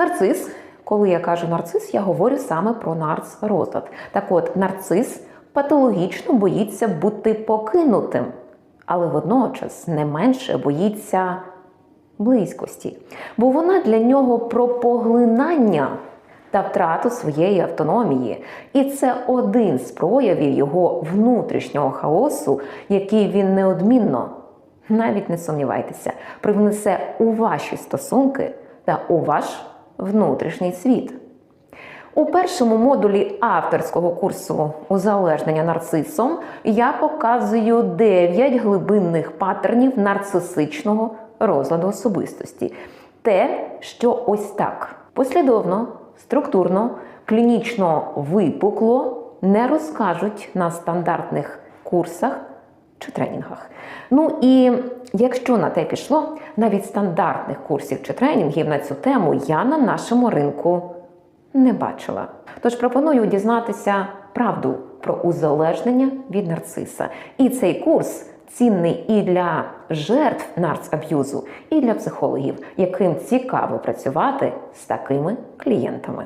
Нарцис, коли я кажу нарцис, я говорю саме про нарц-розлад. Так от, нарцис патологічно боїться бути покинутим, але водночас не менше боїться близькості, бо вона для нього про поглинання та втрату своєї автономії. І це один з проявів його внутрішнього хаосу, який він неодмінно, навіть не сумнівайтеся, привнесе у ваші стосунки та у ваш внутрішній світ. У першому модулі авторського курсу узалежнення нарцисом я показую 9 глибинних паттернів нарцисичного розладу особистості. Те, що ось так послідовно, структурно, клінічно випукло не розкажуть на стандартних курсах чи тренінгах. Ну і якщо на те пішло, навіть стандартних курсів чи тренінгів на цю тему я на нашому ринку не бачила. Тож пропоную дізнатися правду про узалежнення від нарциса. І цей курс цінний і для жертв нарцаб'юзу, і для психологів, яким цікаво працювати з такими клієнтами.